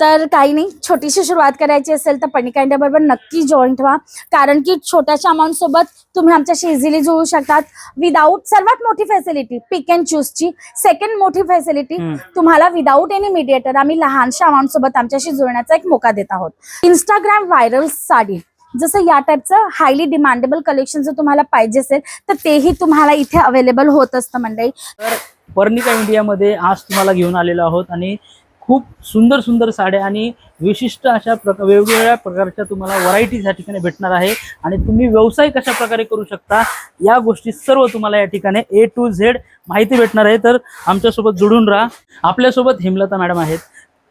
तर काही नाही छोटीशी सुरुवात करायची असेल तर पणिका इंडिया बरोबर नक्की जॉईंट व्हा कारण की छोट्याशा अमाऊंट सोबत तुम्ही आमच्याशी इझिली जुळू शकतात. विदाऊट सर्वात मोठी फॅसिलिटी पिक अँड चूजची सेकंड मोठी फॅसिलिटी. तुम्हाला विदाऊट एनी मीडिएटर आम्ही लहानशा अमाऊंट सोबत आमच्याशी जुळण्याचा एक मोका देत आहोत. Instagram viral sari. जसं या टाईपचं हायली डिमांडेबल कलेक्शन जर तुम्हाला पाहिजे असेल तर तेही तुम्हाला इथे अवेलेबल होत असतं मंडळी. तर पर्निका इंडियामध्ये आज तुम्हाला घेऊन आलेलो आहोत आणि खूप सुंदर सुंदर साड्या आणि विशिष्ट अशा प्रकार वेगवेगळ्या प्रकारच्या तुम्हाला व्हरायटीज या ठिकाणी भेटणार आहे. आणि तुम्ही व्यवसाय कशा प्रकारे करू शकता या गोष्टी सर्व तुम्हाला या ठिकाणी ए टू झेड माहिती भेटणार आहे. तर आमच्यासोबत जुळून राहा. आपल्यासोबत हेमलता मॅडम आहेत.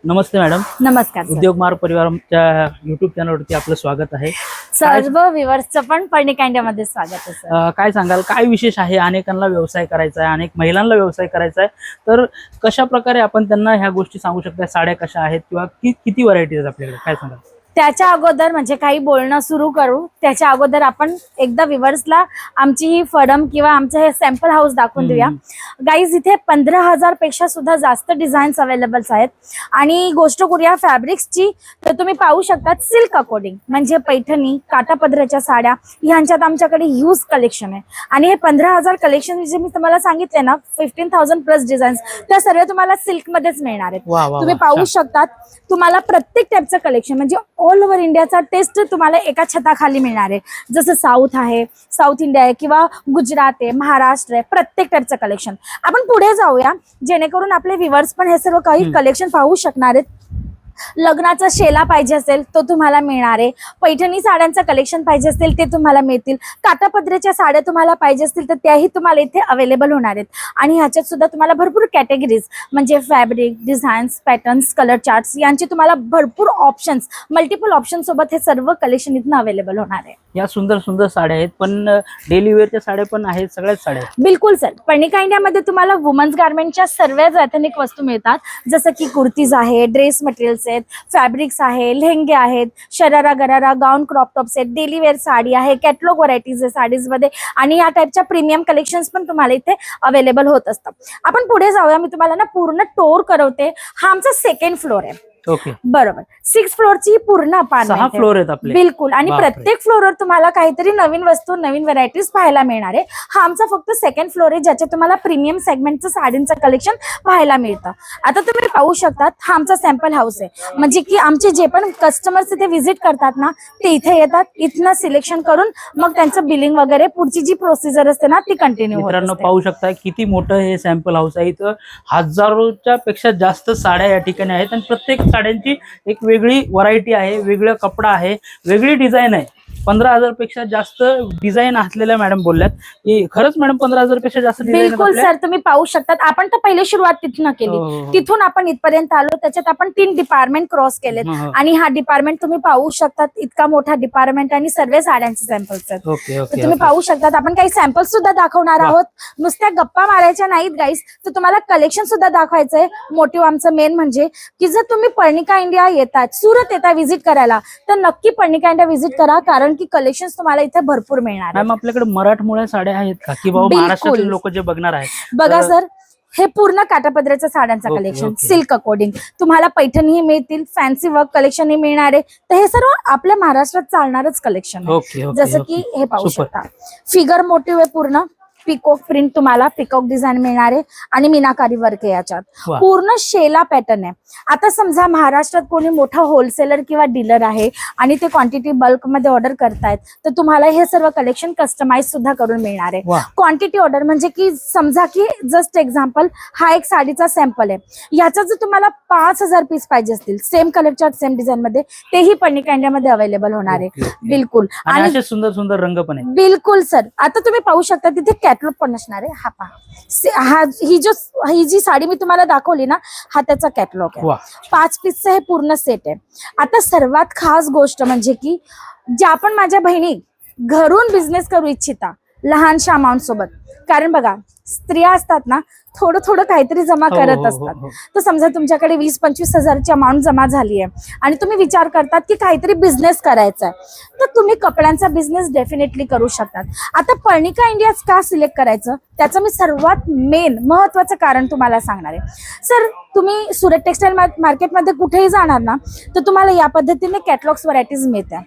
नमस्ते मॅडम. नमस्कार. उद्योग मार्ग परिवारच्या युट्यूब चॅनलवरती आपलं स्वागत आहे. सर्व व्ह्युअर्सचं पण पर्णिका इंडियामध्ये स्वागत आहे काय सांगाल? काय विशेष आहे? अनेकांना व्यवसाय करायचा आहे अनेक महिलांना व्यवसाय करायचा आहे. तर कशा प्रकारे आपण त्यांना ह्या गोष्टी सांगू शकता? साड्या कशा आहेत किंवा किती व्हरायटीज आहेत आपल्याकडे? काय सांगाल? त्याच्या अगोदर म्हणजे काही बोलणं सुरू करू त्याच्या अगोदर आपण एकदा विवर्सला आमची ही फडम किंवा आमचं हे सॅम्पल हाऊस दाखवून देऊया. गाईज इथे पंधरा हजारपेक्षा सुद्धा जास्त डिझाईन्स अवेलेबल्स आहेत. आणि गोष्ट करूया फॅब्रिक्सची तर तुम्ही पाहू शकता सिल्क अकॉर्डिंग म्हणजे पैठणी काटापदराच्या साड्या ह्यांच्यात आमच्याकडे ह्यूज कलेक्शन आहे. आणि हे पंधरा हजार कलेक्शन जे मी तुम्हाला सांगितले ना फिफ्टीन थाउजंड प्लस डिझाईन्स त्या सर्व तुम्हाला सिल्क मध्येच मिळणार आहेत. तुम्ही पाहू. शकतात तुम्हाला प्रत्येक टाईपचं कलेक्शन म्हणजे ऑल ओव्हर इंडियाचा टेस्ट तुम्हाला एका छताखाली मिळणार आहे. जसं साऊथ आहे साऊथ इंडिया आहे किंवा गुजरात आहे महाराष्ट्र आहे प्रत्येक टाईपचं कलेक्शन आपण पुढे जाऊया जेणेकरून आपले व्हिवर्स पण हे सर्व काही. कलेक्शन पाहू शकणार आहेत. लग्नाचा शेला पाहिजे असेल तो तुम्हाला मिळणार आहे. पैठणी साड्यांचं कलेक्शन पाहिजे असेल ते तुम्हाला मिळतील. काटापदरेच्या साड्या तुम्हाला पाहिजे असतील तर त्याही तुम्हाला इथे अवेलेबल होणार आहेत. आणि ह्याच्यात सुद्धा तुम्हाला भरपूर कॅटेगरीज म्हणजे fabric designs patterns colour charts यांचे तुम्हाला भरपूर ऑप्शन्स मल्टिपल ऑप्शन सोबत हे सर्व कलेक्शन इथनं अवेलेबल होणार आहे. या सुंदर सुंदर साड्या आहेत पण डेली वेअरच्या साड्या पण आहेत सगळ्याच साड्या आहेत. बिलकुल सर. पणिका इंडियामध्ये तुम्हाला वुमन्स गार्मेंटच्या सर्वच एथनिक वस्तू मिळतात. जसं की कुर्तीज आहे ड्रेस मटेरियल्स आहेत फॅब्रिक्स आहे लेहंगे आहेत sharara gharara gown crop tops आहेत डेली वेअर साडी आहे कॅटलॉग व्हरायटीज आहे साडीजमध्ये आणि या टाईपच्या प्रीमियम कलेक्शन्स पण तुम्हाला इथे अवेलेबल होत असतात. आपण पुढे जाऊया. मी तुम्हाला ना पूर्ण टोर करवते. हा आमचा सेकंड फ्लोर आहे. ओके बरोबर. सिक्स फ्लोअरची ही पूर्ण सहा अपार्टमेंट आहे. फ्लोर आहेत आपले. बिलकुल. आणि बापरे. प्रत्येक फ्लोअरवर तुम्हाला काहीतरी नवीन वस्तू नवीन व्हरायटीज पाहायला मिळणार आहे. हा आमचा फक्त सेकंड फ्लोअर आहे ज्याच्यात तुम्हाला प्रीमियम सेगमेंटचं साडींचं कलेक्शन पाहायला मिळतं. आता तुम्ही पाहू शकतात हा आमचा सॅम्पल हाऊस आहे. म्हणजे की आमचे जे पण कस्टमर्स इथे व्हिजिट करतात ना ते इथे येतात इथनं सिलेक्शन करून मग त्यांचं बिलिंग वगैरे पुढची जी प्रोसिजर असते ना ती कंटिन्यू मित्रांनो पाहू शकता किती मोठं हे सॅम्पल हाऊस आहे. इथं हजारोच्या पेक्षा जास्त साड्या या ठिकाणी आहेत आणि प्रत्येक साड्यांची एक वेगळी व्हरायटी आहे वेगळं कपडा आहे वेगळी डिझाईन आहे. पंधरा हजारपेक्षा जास्त डिझाईन असलेल्या मॅडम बोलल्यात. खरंच मॅडम पंधरा हजारपेक्षा जास्त बिलकुल सर तुम्ही पाहू शकतात. आपण तर पहिले सुरुवात तिथनं केली. तिथून आपण इथपर्यंत आलो. त्याच्यात आपण तीन डिपार्टमेंट क्रॉस केलेत. आणि हा डिपार्टमेंट तुम्ही पाहू शकतात. इतका मोठा डिपार्टमेंट आणि सर्व साड्यांचे सॅम्पल्स तुम्ही पाहू शकतात. आपण काही सॅम्पल्स सुद्धा दाखवणार. आहोत. नुसत्या गप्पा मारायच्या नाहीत गाईस तर तुम्हाला कलेक्शन सुद्धा दाखवायचंय. मोटिव्ह आमचं मेन म्हणजे की जर तुम्ही पर्णिका इंडिया येतात सुरत येता व्हिजिट करायला तर नक्की पर्णिका इंडिया व्हिजिट करा. कारण की कलेक्शन तुम्हाला इथे भरपूर मिळणार. मॅम आपल्याकडे मराठमोळ्या साड्या आहेत का की बाबा. महाराष्ट्रातील लोक जे बघणार आहेत बघा सर हे पूर्ण काटापदराच्या साड्यांचं कलेक्शन. सिल्क अकॉर्डिंग तुम्हाला पैठणीही मिळतील फॅन्सी वर्क कलेक्शनही मिळणार आहे तर हे सर्व आपल्या महाराष्ट्रात चालणारच कलेक्शन जसं. की हे पाहू. शकता फिगर मोटिव्ह आहे पूर्ण पिकॉक प्रिंट तुम्हाला पिकॉक डिझाईन मिळणार आहे आणि मीनाकारी वर्क आहे याच्यात. पूर्ण शेला पॅटर्न आहे. आता समजा महाराष्ट्रात कोणी मोठा होलसेलर किंवा डीलर आहे आणि ते क्वांटिटी बल्कमध्ये ऑर्डर करतायत तर तुम्हाला हे सर्व कलेक्शन कस्टमाइज सुद्धा करून मिळणार. आहे क्वांटिटी ऑर्डर म्हणजे की समजा की जस्ट एक्झाम्पल हा एक साडीचा सॅम्पल आहे. याचा जर तुम्हाला पाच हजार पीस पाहिजे असतील सेम कलरच्या सेम डिझाईन मध्ये तेही पर्णिका इंडियामध्ये अवेलेबल होणार आहे. बिलकुल. आणि सुंदर सुंदर रंग पण आहेत. बिलकुल सर. आता तुम्ही पाहू शकता तिथे कॅटलॉग पण असणार आहे. हा पहा. हा ही जो ही जी साडी मी तुम्हाला दाखवली ना हा त्याचा कॅटलॉग आहे. पाच पीसचं हे पूर्ण सेट आहे. आता सर्वात खास गोष्ट म्हणजे की ज्या पण माझ्या बहिणी घरून बिझनेस करू इच्छिता लहानशा अमाऊंट सोबत. कारण बघा स्त्रिया असतात ना थोडं थोडं काहीतरी जमा हो, करत हो, हो, असतात. तर समजा तुमच्याकडे वीस पंचवीस हजारची अमाऊंट जमा झाली आहे आणि तुम्ही विचार करतात की काहीतरी बिझनेस करायचा आहे तर तुम्ही कपड्यांचा बिझनेस डेफिनेटली करू शकतात. आता पर्णिका इंडिया का सिलेक्ट करायचं? त्याचं मी सर्वात मेन महत्वाचं कारण तुम्हाला सांगणार आहे. सर तुम्ही सुरत टेक्सटाईल मार्केटमध्ये कुठेही जाणार ना तर तुम्हाला या पद्धतीने कॅटलॉग्स व्हरायटीज मिळत्या.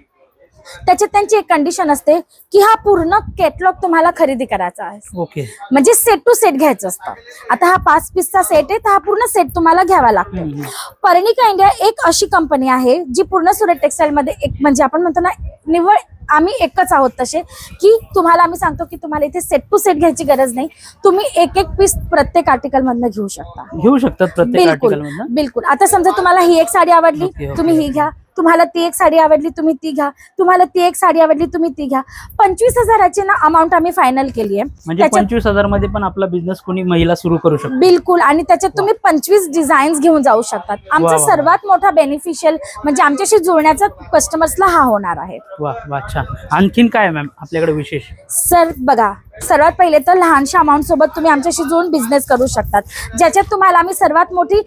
त्याच्यात त्यांची एक कंडिशन असते की हा पूर्ण कॅटलॉग तुम्हाला खरेदी करायचा आहे. ओके. म्हणजे सेट टू सेट घ्यायचं असतं. आता हा पाच पीसचा सेट आहे तर हा पूर्ण सेट तुम्हाला घ्यावा लागतो. पर्णिका इंडिया एक अशी कंपनी आहे जी पूर्ण सुरत टेक्सटाईल मध्ये एक म्हणजे आपण म्हणतो ना निव्वळ आम्ही एकच आहोत तसे की तुम्हाला आम्ही सांगतो की तुम्हाला इथे सेट टू सेट घ्यायची गरज नाही. तुम्ही एक एक पीस प्रत्येक आर्टिकल मधनं घेऊ शकता. घेऊ शकतात प्रत्येक बिलकुल बिलकुल. आता समजा तुम्हाला ही एक साडी आवडली. तुम्ही ही घ्या. तुम्हाला ती एक साडी आवडली तुम्ही ती घ्या. तुम्हाला ती एक साडी आवडली तुम्ही ती घ्या. पंचवीस हजाराची ना अमाऊंट आम्ही फायनल केली आहे. म्हणजे त्याच्यात- पंचवीस हजारमध्ये पण आपला बिझनेस कोणी महिला सुरू करू शकतो. बिलकुल. आणि त्याच्यात तुम्ही पंचवीस डिझाईन्स घेऊन जाऊ शकतात. आमचा वा. सर्वात मोठा बेनिफिशियल म्हणजे आमच्याशी जुळण्याचा कस्टमर्सला हा होणार आहे. वा वा छान. आणखीन काय मॅम आपल्याकडे विशेष? सर बघा सर्वात पहिले तर लहानशा अमाऊंट सोबत तुम्ही आमच्याशी जुळून बिझनेस करू शकतात. ज्याच्यात तुम्हाला आम्ही सर्वात मोठी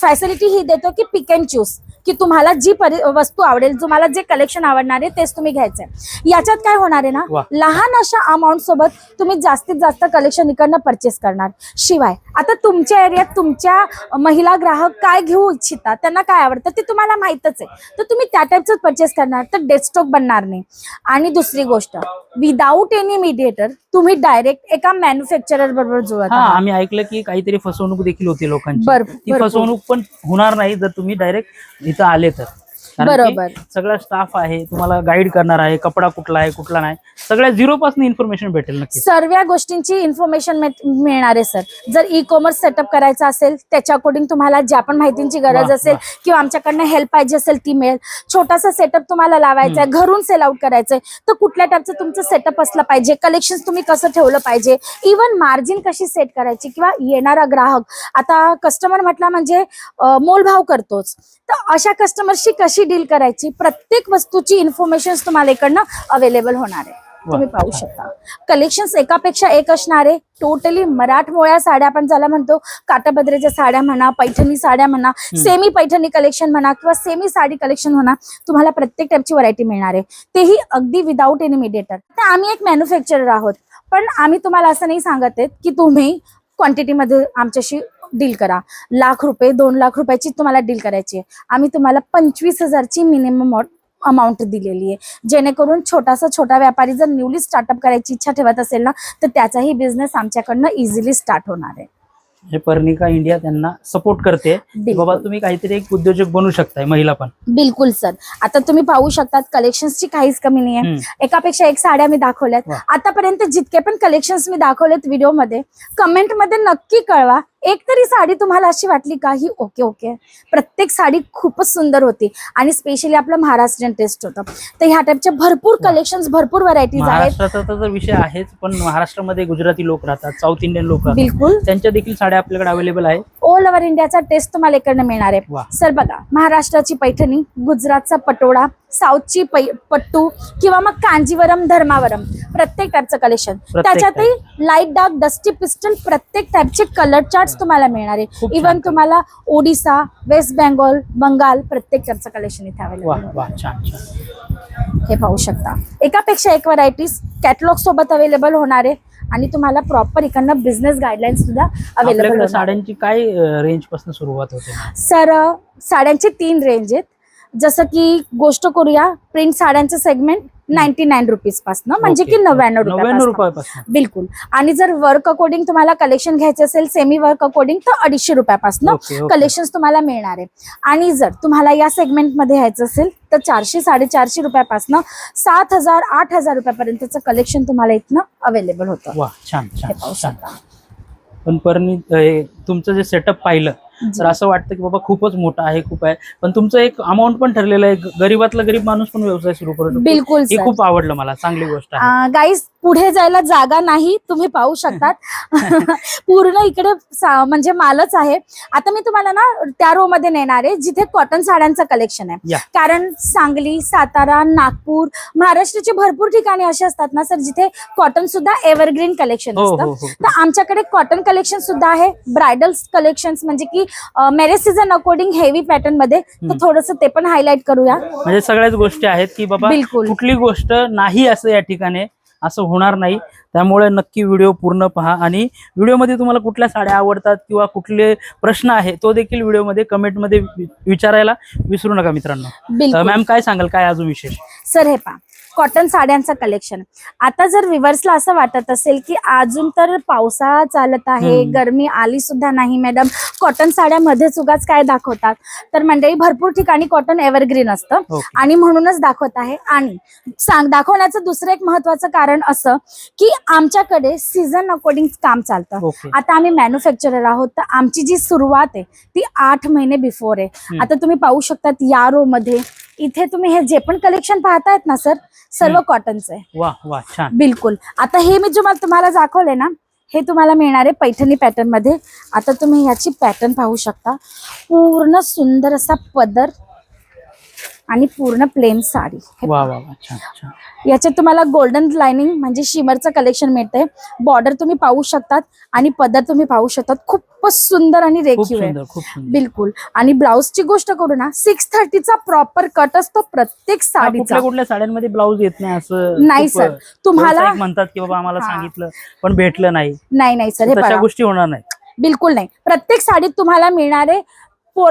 फॅसिलिटी ही देतो की पिक अँड चूज की तुम्हाला जी परि वस्तू आवडेल तुम्हाला जे कलेक्शन आवडणार आहे तेच तुम्ही घ्यायचंय. याच्यात काय होणार आहे ना. लहान अशा अमाऊंट सोबत तुम्ही जास्तीत जास्त कलेक्शन इकडनं परचेस करणार. शिवाय आता तुमच्या एरियात तुमच्या महिला ग्राहक काय घेऊ इच्छितात त्यांना काय आवडतं ते तुम्हाला माहीतच आहे. तर तुम्ही त्या टाईपचं परचेस करणार तर डेस्कटॉप बनणार नाही. आणि दुसरी गोष्ट विदाऊट एनी मीडिएटर तुम्ही डायरेक्ट एका मॅन्युफॅक्चरर बरोबर जुळत. हा आहात आम्ही ऐकलं की काहीतरी फसवणूक देखील होती लोकांची. बर- ती भरपूर. फसवणूक पण होणार नाही जर तुम्ही डायरेक्ट इथं आले तर. कारण की बरोबर. सगळा स्टाफ आहे तुम्हाला गाईड करणार आहे कपडा कुठला आहे कुठला नाही. सगळ्या झिरो पासून इन्फॉर्मेशन भेटेल सर्व गोष्टींची इन्फॉर्मेशन मिळणार आहे सर जर ई कॉमर्स सेटअप करायचा असेल त्याच्या अकॉर्डिंग तुम्हाला ज्या पण माहितींची गरज वा, असेल वा. किंवा आमच्याकडनं हेल्प पाहिजे असेल ती मिळेल. छोटासा सेटअप तुम्हाला लावायचा आहे घरून सेल आउट करायचंय तर कुठल्या टाईपचं तुमचं सेटअप असलं पाहिजे कलेक्शन तुम्ही कसं ठेवलं पाहिजे इवन मार्जिन कशी सेट करायची किंवा येणारा ग्राहक आता कस्टमर म्हटला म्हणजे अं, मोलभाव करतोच. तर अशा कस्टमरशी कशी डील करायची प्रत्येक वस्तूची इन्फॉर्मेशन तुम्हाला इकडनं अवेलेबल होणार आहे. तुम्ही पाहू शकता. कलेक्शन एकापेक्षा एक असणार आहे. टोटली मराठमोळ्या साड्या आपण ज्याला म्हणतो काटाबद्रेच्या साड्या म्हणा पैठणी साड्या म्हणा सेमी पैठणी कलेक्शन म्हणा किंवा सेमी साडी कलेक्शन म्हणा तुम्हाला प्रत्येक टाईपची व्हरायटी मिळणार आहे. तेही अगदी विदाऊट एनी मीडिएटर तर आम्ही एक मॅन्युफॅक्चरर आहोत. पण आम्ही तुम्हाला असं नाही सांगत आहेत की तुम्ही क्वांटिटीमध्ये आमच्याशी डील करा. लाख रुपये दोन लाख रुपयाची तुम्हाला डील करायची आहे. आम्ही तुम्हाला पंचवीस हजारची मिनिमम अमाऊंट दिलेली आहे. जेणेकरून छोटासा छोटा व्यापारी जर न्यूली स्टार्टअप करायची इच्छा ठेवत असेल ना तर त्याचाही बिझनेस आमच्याकडनं इझिली स्टार्ट होणार आहे. हे पर्निका इंडिया त्यांना सपोर्ट करते. बाबा तुम्ही काहीतरी एक उद्योजक बनू शकताय महिला पण. बिलकुल सर. आता तुम्ही पाहू शकतात कलेक्शनची काहीच कमी नाही आहे. एकापेक्षा एक साड्या मी दाखवल्यात. आतापर्यंत जितके पण कलेक्शन्स मी दाखवलेत व्हिडिओमध्ये कमेंटमध्ये नक्की कळवा. एक तरी साडी तुम्हाला अशी वाटली का? ही ओके ओके प्रत्येक साडी खूपच सुंदर होती. आणि स्पेशली आपलं महाराष्ट्रीयन टेस्ट होतं. तर ह्या टाईपचे भरपूर वा. कलेक्शन्स भरपूर व्हरायटीज आहेत. विषय आहेच पण महाराष्ट्रामध्ये गुजराती लोक राहतात साऊथ इंडियन लोक बिलकुल. त्यांच्या देखील साड्या आपल्याकडे अवेलेबल आहे ऑल ओव्हर इंडियाचा टेस्ट तुम्हाला इकडनं मिळणार आहे. सर बघा महाराष्ट्राची पैठणी गुजरातचा पटोळा साऊथची पट्टू किंवा मग कांजीवरम धर्मावरम प्रत्येक टाईपचं कलेक्शन त्याच्यातही लाइट डार्क डस्टी पिस्टल प्रत्येक टाईपचे कलर चार्ट तुम्हाला मिळणार आहे. छान. तुम्हाला ओडिसा वेस्ट बेंगॉल बंगाल प्रत्येक टाईपचं कलेक्शन इथे अवेलेबल हे पाहू शकता. एकापेक्षा एक व्हरायटीज कॅटलॉग सोबत अवेलेबल होणार आहे. आणि तुम्हाला प्रॉपर इकडनं बिझनेस गाईडलाईन सुद्धा अवेलेबल साड्यांची काय रेंजपासून सुरुवात होते? सर साड्यांचे तीन रेंज आहेत. जसं की गोष्ट करूया प्रिंट साड्यांचं सेगमेंट नाईन्टी नाईन रुपीज पासन म्हणजे की. नव्याण्णव नव्याण्णव रुपये रुपयापासून. बिलकुल. आणि जर वर्क अकॉर्डिंग तुम्हाला कलेक्शन घ्यायचे असेल सेमी वर्क अकॉर्डिंग तर अडीचशे रुपयापासून. कलेक्शन तुम्हाला मिळणार आहे. आणि जर तुम्हाला या सेगमेंटमध्ये घ्यायचं असेल तर चारशे साडेचारशे रुपयापासून सात हजार आठ हजार रुपयापर्यंतचं कलेक्शन तुम्हाला इथनं अवेलेबल होतं. पण परनी तुमचं जे सेटअप पाहिलं तर असं वाटतं की बाबा खूपच मोठं आहे खूप आहे. पण तुमचं एक अमाऊंट पण ठरलेलं आहे. गरीबातला गरीब माणूस पण व्यवसाय सुरू करू शकतो. बिलकुल हे खूप आवडलं मला. चांगली गोष्ट आहे. गाईज पुढे जायला जागा नाही तुम्ही पाहू शकतात. पूर्ण इकडे म्हणजे मालच आहे. आता मी तुम्हाला ना त्या रो मध्ये नेणार आहे जिथे कॉटन साड्यांचं कलेक्शन आहे. कारण सांगली सातारा नागपूर महाराष्ट्राची भरपूर ठिकाणी असे असतात ना सर जिथे कॉटन सुद्धा एव्हरग्रीन कलेक्शन हो असतं. हो हो. तर आमच्याकडे कॉटन कलेक्शन सुद्धा आहे. ब्रायडल कलेक्शन म्हणजे की मॅरेज सीझन अकॉर्डिंग हेवी पॅटर्नमध्ये तर. थोडंसं ते पण हायलाइट करूया. म्हणजे सगळ्याच गोष्टी आहेत की बाबा बिलकुल. कुठली गोष्ट नाही असं या ठिकाणी. असं होणार नाही. त्यामुळे नक्की व्हिडिओ पूर्ण पहा आणि व्हिडिओमध्ये तुम्हाला कुठल्या साड्या आवडतात किंवा कुठले प्रश्न आहे तो देखील व्हिडिओमध्ये कमेंटमध्ये विचारायला विसरू नका मित्रांनो. मॅम काय सांगाल? काय अजून विशेष? सर हे पहा. कॉटन साड्यांचं कलेक्शन आता जर विवर्सला असं वाटत असेल की अजून तर पावसाळा चालत आहे. गरमी आली सुद्धा नाही मॅडम कॉटन साड्यामध्येच उगाच काय दाखवतात? तर मंडळी भरपूर ठिकाणी कॉटन एव्हरग्रीन असतं. ओके आणि म्हणूनच दाखवत आहे. आणि सांग दाखवण्याचं दुसरं एक महत्वाचं कारण असं की आमच्याकडे सीझन अकॉर्डिंग काम चालतं. आता आम्ही मॅन्युफॅक्चरर आहोत तर आमची जी सुरुवात आहे ती आठ महिने बिफोर आहे. आता तुम्ही पाहू शकतात या रो मध्ये इथे तुम्ही हे जे पण कलेक्शन पाहतायत ना सर सर्व. कॉटनचं आहे वा वा छान. बिलकुल. आता हे मी जे मला तुम्हाला दाखवले ना हे तुम्हाला मिळणार आहे पैठणी पॅटर्नमध्ये. आता तुम्ही याची पॅटर्न पाहू शकता. पूर्ण सुंदर असा पदर आणि पूर्ण प्लेन साडी. वा वा याच्यात तुम्हाला गोल्डन लाइनिंग म्हणजे शिमरचं कलेक्शन मिळतंय. बॉर्डर तुम्ही पाहू शकतात आणि पदर तुम्ही पाहू शकतात. खूपच सुंदर आणि रेखीव आहे. बिलकुल. आणि ब्लाऊजची गोष्ट करू ना सिक्स थर्टीचा प्रॉपर कट असतो प्रत्येक साडीचा. कुठल्या साड्यांमध्ये ब्लाऊज येत नाही असं नाही सर तुम्हाला म्हणतात की बाबा आम्हाला. सांगितलं पण भेटलं नाही. नाही नाही सर हे गोष्टी होणार नाही बिलकुल नाही. प्रत्येक साडीत तुम्हाला मिळणारे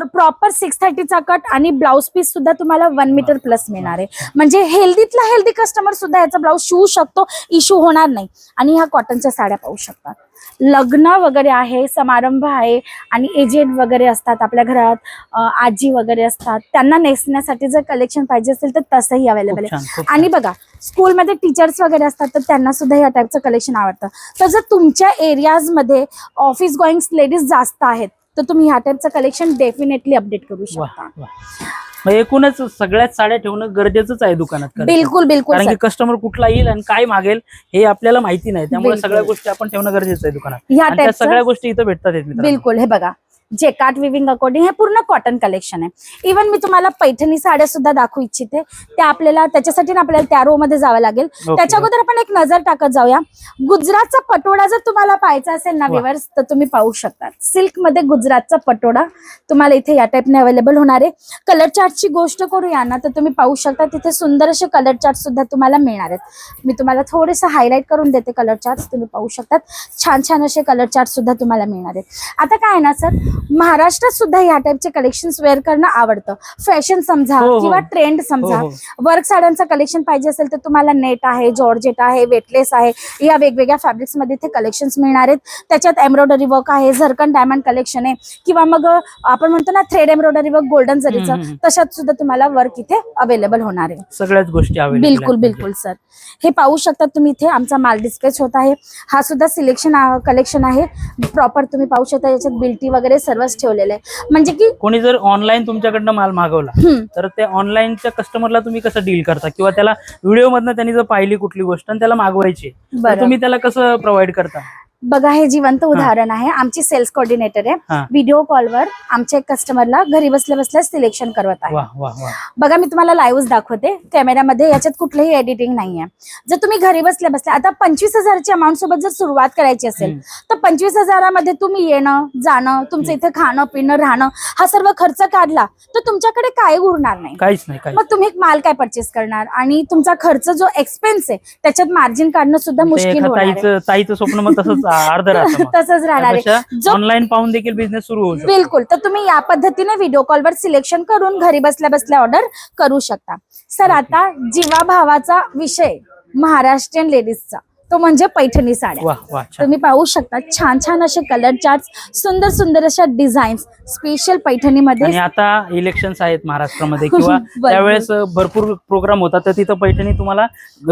प्रॉपर सिक्स थर्टीचा कट आणि ब्लाऊज पीस सुद्धा तुम्हाला वन मीटर प्लस मिळणार आहे. म्हणजे हेल्दीतला हेल्दी कस्टमर सुद्धा याचा ब्लाऊज शिवू शकतो इश्यू होणार नाही. आणि ह्या कॉटनच्या साड्या पाहू शकतात लग्न वगैरे आहे समारंभ आहे आणि एजेड वगैरे असतात आपल्या घरात आजी वगैरे असतात. त्यांना नेसण्यासाठी जर कलेक्शन पाहिजे असेल तर तसंही अवेलेबल आहे. आणि बघा स्कूलमध्ये टीचर्स वगैरे असतात तर त्यांना सुद्धा या टाईपचं कलेक्शन आवडतं. तर जर तुमच्या एरियाजमध्ये ऑफिस गोईंग लेडीज जास्त आहेत तर तुम्ही ह्या टाईपचं कलेक्शन डेफिनेटली अपडेट करू शकता मग एकूणच सगळ्याच साड्या ठेवणं गरजेचंच आहे दुकानात. बिलकुल बिलकुल कारण. की कस्टमर कुठला येईल आणि काय मागेल हे आपल्याला माहिती नाही त्यामुळे. सगळ्या गोष्टी आपण ठेवणं गरजेचं आहे दुकानात ह्या सगळ्या गोष्टी इथं भेटतात. बिलकुल हे बघा जे काट विविंग अकॉर्डिंग हे पूर्ण कॉटन कलेक्शन आहे. इव्हन मी तुम्हाला पैठणी साड्या सुद्धा दाखवू इच्छिते. त्या आपल्याला त्याच्यासाठी ना आपल्याला त्या रो मध्ये जावं लागेल. त्याच्या अगोदर आपण एक नजर टाकत जाऊया. गुजरातचा पटोडा जर तुम्हाला पाहायचा असेल ना. विवर्स तर तुम्ही पाहू शकता. सिल्कमध्ये गुजरातचा पटोडा तुम्हाला इथे या टाईपने अवेलेबल होणार आहे. कलर चार्टची गोष्ट करूया ना तर तुम्ही पाहू शकता तिथे सुंदर असे कलर चार्ट सुद्धा तुम्हाला मिळणार आहेत. मी तुम्हाला थोडेसे हायलाइट करून देते कलर चार्ट तुम्ही पाहू शकतात. छान छान असे कलर चार्ट सुद्धा तुम्हाला मिळणार आहेत. आता काय ना सर महाराष्ट्रात सुद्धा या टाईपचे कलेक्शन वेअर करणं आवडतं. फॅशन समजा हो, हो. किंवा ट्रेंड हो, समजा. वर्क साड्यांचं कलेक्शन पाहिजे असेल तर तुम्हाला नेट आहे जॉर्जेट आहे वेटलेस आहे. या वेगवेगळ्या फॅब्रिक्समध्ये इथे कलेक्शन्स मिळणार आहेत. त्याच्यात एम्ब्रॉयडरी वर्क आहे झरकन डायमंड कलेक्शन आहे. किंवा मग आपण म्हणतो ना थ्रेड एम्ब्रॉयडरी वर्क गोल्डन जरीचं. तशात सुद्धा तुम्हाला वर्क इथे अवेलेबल होणार आहे. सगळ्याच गोष्टी बिलकुल म्हणजे. बिलकुल सर हे पाहू शकता तुम्ही इथे आमचा माल डिस्प्लेच होत आहे. हा सुद्धा सिलेक्शन कलेक्शन आहे. प्रॉपर तुम्ही पाहू शकता याच्यात बिल्टी वगैरे सर्वच ठेवलेलं आहे. म्हणजे की कोणी जर ऑनलाईन तुमच्याकडनं माल मागवला तर ते ऑनलाईनच्या कस्टमरला तुम्ही कसं डील करता? किंवा त्याला व्हिडिओ मधनं त्यांनी जर पाहिली कुठली गोष्ट आणि त्याला मागवायची तुम्ही त्याला कसं प्रोव्हाइड करता? बघा हे जिवंत उदाहरण आहे. आमची सेल्स कोऑर्डिनेटर. आहे. व्हिडिओ कॉलवर आमच्या कस्टमरला घरी बसल्या बसल्या सिलेक्शन करवत आहे. बघा मी तुम्हाला लाईव्ह दाखवते. कॅमेऱ्यामध्ये याच्यात कुठलंही एडिटिंग नाहीये. जर तुम्ही घरी बसल्या बसल्या आता पंचवीस हजारच्या अमाऊंट सोबत जर सुरुवात करायची असेल. तर पंचवीस हजारामध्ये तुम्ही येणं जाणं तुमचं इथे खाणं पिणं राहणं हा सर्व खर्च काढला तर तुमच्याकडे काय उरणार नाही. काहीच नाही मग तुम्ही माल काय परचेस करणार? आणि तुमचा खर्च जो एक्सपेन्स आहे त्याच्यात मार्जिन काढणं सुद्धा मुश्किल स्वप्न मग तसंच अर्ध. तसंच राहणार आहे. जो- ऑनलाईन पाहून देखील बिझनेस सुरू होऊ शकतो. बिलकुल. तर तुम्ही या पद्धतीने व्हिडिओ कॉलवर सिलेक्शन करून घरी बसल्या बसल्या ऑर्डर करू शकता. सर आता जीवा भावाचा विषय महाराष्ट्रीयन लेडीजचा तो म्हणजे पैठणी साड्या. तुम्ही पाहू शकता छान छान असे कलर चार्ट सुंदर सुंदर अशा डिझाईन्स स्पेशल पैठणीमध्ये. आता इलेक्शन्स आहेत महाराष्ट्रामध्ये किंवा. त्यावेळेस भरपूर प्रोग्राम होतात. तर तिथं पैठणी तुम्हाला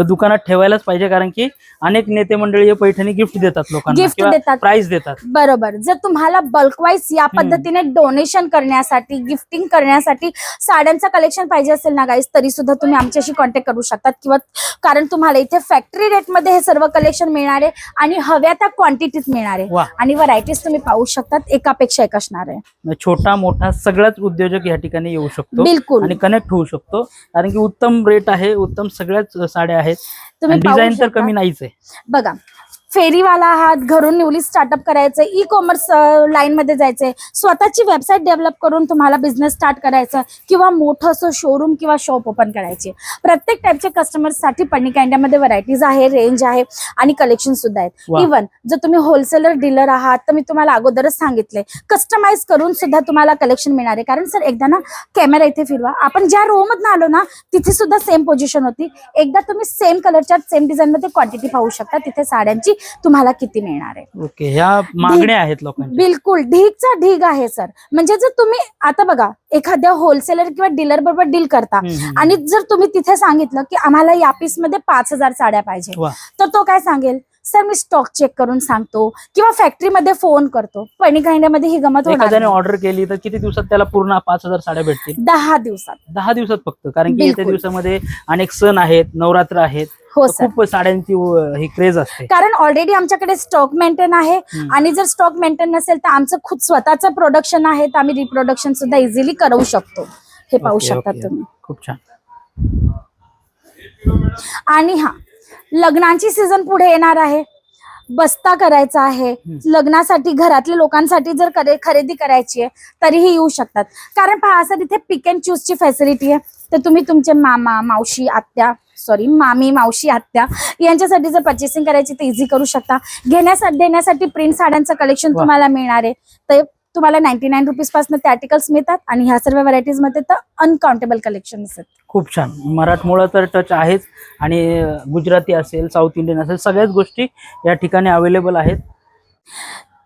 दुकानात ठेवायलाच पाहिजे. कारण की अनेक नेते मंडळी पैठणी गिफ्ट देतात लोकांना किंवा देतात. प्राइस देतात. बरोबर. जर तुम्हाला बल्क वाईज या पद्धतीने डोनेशन करण्यासाठी गिफ्टिंग करण्यासाठी साड्यांचं कलेक्शन पाहिजे असेल ना गाईस तरी सुद्धा तुम्ही आमच्याशी कॉन्टॅक्ट करू शकतात. किंवा कारण तुम्हाला इथे फॅक्टरी रेटमध्ये हे सर्व कलेक्शन मिळणार आहे आणि हव्या त्या क्वांटिटीत मिळणार. आहे आणि व्हरायटीज तुम्ही पाहू शकतात एकापेक्षा एक असणार आहे. छोटा मोठा सगळाच उद्योजक या ठिकाणी येऊ शकतो बिलकुल. आणि कनेक्ट होऊ शकतो. कारण की उत्तम रेट आहे उत्तम सगळ्याच साड्या आहेत. तुम्ही डिझाईन तर. कमी नाहीच आहे. बघा फेरीवाला आहात घरून न्यूली स्टार्टअप करायचं ई कॉमर्स लाईन मध्ये जायचंय. स्वतःची वेबसाईट डेव्हलप करून तुम्हाला बिझनेस स्टार्ट करायचा किंवा मोठं असं शोरूम किंवा शॉप ओपन करायचे. प्रत्येक टाईपच्या कस्टमर्ससाठी पणिका इंडियामध्ये व्हरायटीज आहे रेंज आहे आणि कलेक्शन सुद्धा आहेत. इव्हन जर तुम्ही होलसेलर डीलर आहात तर मी तुम्हाला अगोदरच सांगितलंय. कस्टमाइज करून सुद्धा तुम्हाला कलेक्शन मिळणार आहे. कारण सर एकदा ना कॅमेरा इथे फिरवा. आपण ज्या रो मधून आलो ना तिथे सुद्धा सेम पोझिशन होती. एकदा तुम्ही सेम कलरच्या सेम डिझाईन मध्ये क्वांटिटी पाहू शकता. तिथे साड्यांची तुम्हाला किती मिळणार आहे ओके ह्या मागण्या आहेत लोकांच्या बिलकुल ढीगचा ढीग आहे सर म्हणजे जर तुम्ही आता बघा एखाद्या होलसेलर किंवा डीलर बरोबर डील करता. आणि जर तुम्ही तिथे सांगितलं की आम्हाला या पीसमध्ये पाच हजार साड्या पाहिजे. तर तो काय सांगेल सर मी स्टॉक चेक करून सांगतो किंवा फॅक्टरीमध्ये फोन करतो. पणिका इंडियामध्ये ही गमत होणार एखाद्याने. ऑर्डर केली तर किती दिवसात त्याला पूर्ण पाच हजार साड्या भेटतील? दहा दिवसात. दहा दिवसात फक्त कारण की येत्या. दिवसामध्ये अनेक सण आहेत नवरात्र आहेत. हो खूप साड्यांची ही क्रेज असते. कारण ऑलरेडी आमच्याकडे स्टॉक मेंटेन आहे. आणि जर स्टॉक मेंटेन नसेल तर आमचं खुद स्वतःचं प्रोडक्शन आहे तर आम्ही रिप्रोडक्शन सुद्धा इझिली करू शकतो. हे पाहू शकता. तुम्ही. खूप छान. आणि हा लग्नाची सीझन पुढे येणार आहे. बस्ता करायचा आहे. लग्नासाठी घरातल्या लोकांसाठी जर करे- खरेदी करायची आहे तरीही येऊ शकतात. कारण पहा असं तिथे पिक अँड चूजची फॅसिलिटी आहे. तर तुम्ही तुमचे मामा मावशी आत्या सॉरी मामी मावशी आत्या यांच्यासाठी जर पर्चेसिंग करायची तर इझी करू शकता. घेण्यासाठी देण्यासाठी प्रिंट साड्यांचं कलेक्शन वा. तुम्हाला मिळणार आहे. तर तुम्हाला नाईन्टी नाईन रुपीजपासून ते आर्टिकल्स मिळतात आणि ह्या सर्व व्हरायटीजमध्ये तर अनकाउंटेबल कलेक्शन आहेत. खूप छान. मराठमोळा तर टच आहेच आणि गुजराती असेल साऊथ इंडियन असेल सगळ्याच गोष्टी या ठिकाणी अवेलेबल आहेत.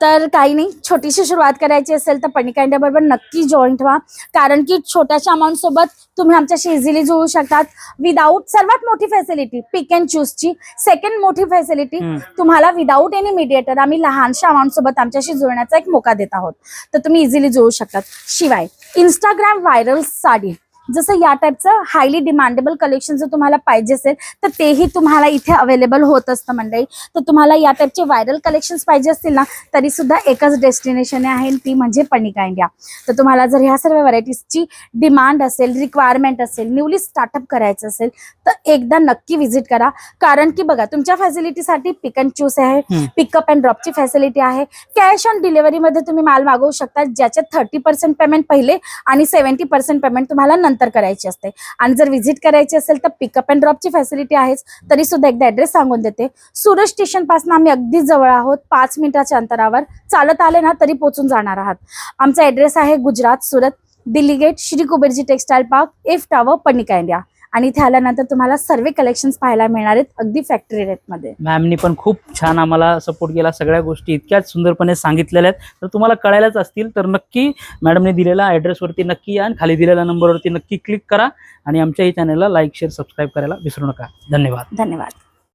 तर काही नाही छोटीशी सुरुवात करायची असेल तर पणिका इंडिया बरोबर नक्की जॉईंट व्हा. कारण की छोट्याशा अमाऊंट सोबत तुम्ही आमच्याशी इझिली जुळू शकतात. विदाऊट सर्वात मोठी फॅसिलिटी पिक अँड चूजची सेकंड मोठी फॅसिलिटी. तुम्हाला विदाऊट एनी मीडिएटर आम्ही लहानशा अमाऊंट सोबत आमच्याशी जुळण्याचा एक मोका देत आहोत. तर तुम्ही इझिली जुळू शकतात. शिवाय इंस्टाग्राम व्हायरल साडी. जसं या टाईपचं हायली डिमांडेबल कलेक्शन जर तुम्हाला पाहिजे असेल तर तेही तुम्हाला इथे अवेलेबल होत असतं मंडळी. तर तुम्हाला या टाईपचे व्हायरल कलेक्शन्स पाहिजे असतील ना तरी सुद्धा एकच डेस्टिनेशन आहे आणि ती म्हणजे पणिका इंडिया तर तुम्हाला जर ह्या सर्व व्हरायटीजची डिमांड असेल रिक्वायरमेंट असेल न्यूली स्टार्टअप करायचं असेल तर एकदा नक्की व्हिजिट करा. कारण की बघा तुमच्या फॅसिलिटीसाठी पिक अँड चूज आहे. पिकअप अँड ड्रॉपची फॅसिलिटी आहे. कॅश ऑन डिलिव्हरीमध्ये तुम्ही माल मागवू शकता ज्याच्यात थर्टी पर्सेंट पेमेंट पहिले आणि सेव्हन्टी पर्सेंट पेमेंट तुम्हाला नंतर करायची असते. आणि जर व्हिजिट करायची असेल तर पिकअप अँड ड्रॉपची फॅसिलिटी आहेच. तरी सुद्धा एकदा ऍड्रेस सांगून देते. सुरत स्टेशनपासून आम्ही अगदी जवळ आहोत. पाच मिनिटाच्या अंतरावर. चालत आले ना तरी पोहोचून जाणार आहात. आमचा ऍड्रेस आहे Gujarat Surat. Delhi gate Shri Kuberji textile park F tower पणिका India आणि इथे आल्यानंतर तुम्हाला सर्व कलेक्शन्स पाहायला मिळणार आहेत अगदी फॅक्टरी रेटमध्ये मॅमनी पण खूप छान आम्हाला सपोर्ट केला सगळ्या गोष्टी इतक्याच सुंदरपणे सांगितलेल्या आहेत. तर तुम्हाला कळायलाच असतील तर नक्की मॅडमने दिलेल्या ॲड्रेसवरती नक्की या आणि खाली दिलेल्या नंबरवरती नक्की क्लिक करा. आणि आमच्या ही चॅनलला लाईक शेअर सबस्क्राईब करायला विसरू नका. धन्यवाद. धन्यवाद.